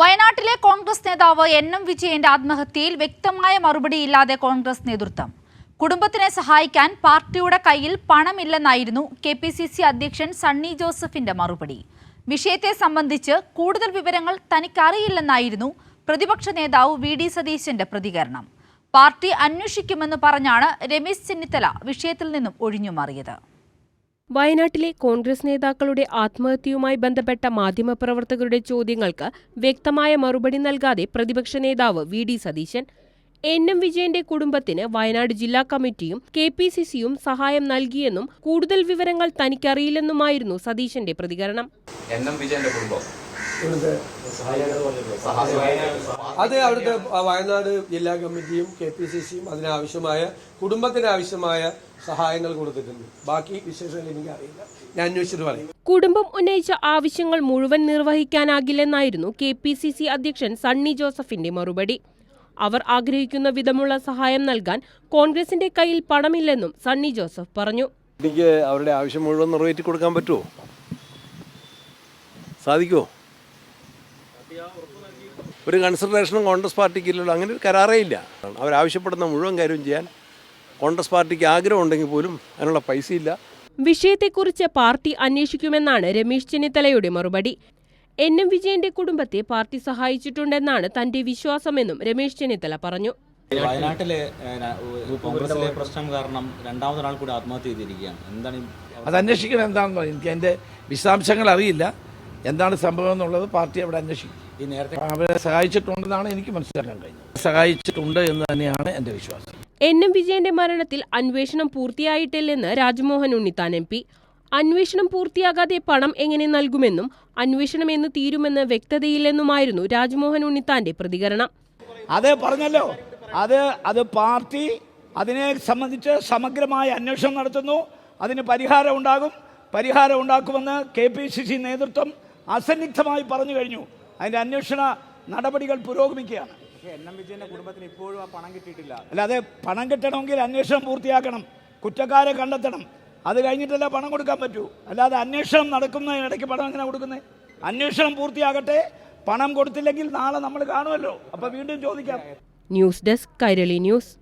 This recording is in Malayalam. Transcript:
വയനാട്ടിലെ കോൺഗ്രസ് നേതാവ് എൻ എം വിജയന്റെ ആത്മഹത്യയിൽ വ്യക്തമായ മറുപടിയില്ലാതെ കോൺഗ്രസ് നേതൃത്വം. കുടുംബത്തിനെ സഹായിക്കാൻ പാർട്ടിയുടെ കയ്യിൽ പണമില്ലെന്നായിരുന്നു കെ പി സി സി അധ്യക്ഷൻ സണ്ണി ജോസഫിന്റെ മറുപടി. വിഷയത്തെ സംബന്ധിച്ച് കൂടുതൽ വിവരങ്ങൾ തനിക്കറിയില്ലെന്നായിരുന്നു പ്രതിപക്ഷ നേതാവ് വി ഡി സതീശന്റെ പ്രതികരണം. പാർട്ടി അന്വേഷിക്കുമെന്ന് പറഞ്ഞാണ് രമേശ് ചെന്നിത്തല വിഷയത്തിൽ നിന്നും ഒഴിഞ്ഞുമാറിയത്. വയനാട്ടിലെ കോൺഗ്രസ് നേതാക്കളുടെ ആത്മഹത്യയുമായി ബന്ധപ്പെട്ട മാധ്യമപ്രവർത്തകരുടെ ചോദ്യങ്ങൾക്ക് വ്യക്തമായ മറുപടി നൽകാതെ പ്രതിപക്ഷ നേതാവ് V D Satheesan N M വിജയന്റെ കുടുംബത്തിന് വയനാട് ജില്ലാ കമ്മിറ്റിയും കെ പി സി സിയും സഹായം നൽകിയെന്നും കൂടുതൽ വിവരങ്ങൾ തനിക്കറിയില്ലെന്നുമായിരുന്നു സതീശന്റെ പ്രതികരണം. എൻ എം വിജയന്റെ കുടുംബം. അത് അവിടുത്തെ വയനാട് ജില്ലാ കമ്മിറ്റിയും കെ പി സി സിയും അതിനാവശ്യമായ കുടുംബത്തിന് ആവശ്യമായ സഹായങ്ങൾ കൊടുത്തിട്ടുണ്ട്. ബാക്കി വിശേഷങ്ങൾ എനിക്കറിയില്ല. ഞാൻ അന്വേഷിച്ചിട്ട് പറയും. കുടുംബം ഉന്നയിച്ച ആവശ്യങ്ങൾ മുഴുവൻ നിർവഹിക്കാനാകില്ലെന്നായിരുന്നു കെ പി സി സി അധ്യക്ഷൻ സണ്ണി ജോസഫിന്റെ മറുപടി. അവർ ആഗ്രഹിക്കുന്ന വിധമുള്ള സഹായം നൽകാൻ കോൺഗ്രസിന്റെ കയ്യിൽ പണമില്ലെന്നും സണ്ണി ജോസഫ് പറഞ്ഞു. എനിക്ക് അവരുടെ ആവശ്യം മുഴുവൻ നിറവേറ്റി കൊടുക്കാൻ പറ്റുമോ? സാധിക്കുമോ? ഒരു കൺസിഡറേഷനും കോൺഗ്രസ് പാർട്ടിക്ക് ഇല്ലല്ലോ അങ്ങനെ ഒരു കരാറേ ഇല്ല. അവരാവശ്യപ്പെടുന്ന മുഴുവൻ കാര്യം ചെയ്യാൻ കോൺഗ്രസ് പാർട്ടിക്ക് ആഗ്രഹം ഉണ്ടെങ്കിൽ പോലും അതിനുള്ള പൈസയില്ല വിഷയത്തെക്കുറിച്ച് പാർട്ടി അന്വേഷിക്കുമെന്നാണ് രമേശ് ചെന്നിത്തലയുടെ മറുപടി. എൻ എം വിജയന്റെ കുടുംബത്തെ പാർട്ടി സഹായിച്ചിട്ടുണ്ടെന്നാണ് തന്റെ വിശ്വാസമെന്നും രമേശ് ചെന്നിത്തല പറഞ്ഞു. വയനാട്ടിലെ കോൺഗ്രസിലെ പ്രശ്നം കാരണം രണ്ടാമതൊരാൾ കൂടി ആത്മഹത്യ ചെയ്തിരിക്കുകയാണ്. എന്താണ് അത് അന്വേഷിക്കണം എന്താണെന്ന് എനിക്ക് അതിന്റെ വിശദാംശങ്ങൾ അറിയില്ല. എന്താണ് സംഭവം എന്നുള്ളത് പാർട്ടി അവിടെ അന്വേഷിക്കും. ഈ നേരത്തെ അവരെ സഹായിച്ചിട്ടുണ്ടെന്നാണ് എനിക്ക് മനസ്സിലാക്കാൻ കഴിഞ്ഞത്. സഹായിച്ചിട്ടുണ്ട് എന്ന് തന്നെയാണ് എന്റെ വിശ്വാസം. എൻ എം വിജയന്റെ മരണത്തിൽ അന്വേഷണം പൂർത്തിയായിട്ടില്ലെന്ന് രാജ്മോഹൻ ഉണ്ണിത്താൻ എം പി. അന്വേഷണം പൂർത്തിയാകാതെ പണം എങ്ങനെ നൽകുമെന്നും അന്വേഷണം എന്ന് തീരുമെന്ന് വ്യക്തതയില്ലെന്നുമായിരുന്നു രാജ്മോഹൻ ഉണ്ണിത്താന്റെ പ്രതികരണം. അത് പറഞ്ഞല്ലോ. അത് അത് പാർട്ടി അതിനെ സംബന്ധിച്ച് സമഗ്രമായ അന്വേഷണം നടത്തുന്നു. അതിന് പരിഹാരം ഉണ്ടാകും. പരിഹാരം ഉണ്ടാക്കുമെന്ന് കെ പി സി സി നേതൃത്വം അസന്നിഗ്ധമായി പറഞ്ഞു കഴിഞ്ഞു. അതിന്റെ അന്വേഷണ നടപടികൾ പുരോഗമിക്കുകയാണ്. കുടുംബത്തിന് ഇപ്പോഴും ആ പണം കിട്ടിയിട്ടില്ല. അല്ലാതെ പണം കിട്ടണമെങ്കിൽ അന്വേഷണം പൂർത്തിയാക്കണം. കുറ്റക്കാരെ കണ്ടെത്തണം. അത് കഴിഞ്ഞിട്ടല്ല പണം കൊടുക്കാൻ പറ്റൂ. അല്ലാതെ അന്വേഷണം നടക്കുന്നതിനിടയ്ക്ക് പണം എങ്ങനെ കൊടുക്കുന്നത് അന്വേഷണം പൂർത്തിയാകട്ടെ. പണം കൊടുത്തില്ലെങ്കിൽ നാളെ നമ്മൾ കാണുമല്ലോ. അപ്പോൾ വീണ്ടും ചോദിക്കാം. News desk Kairali news.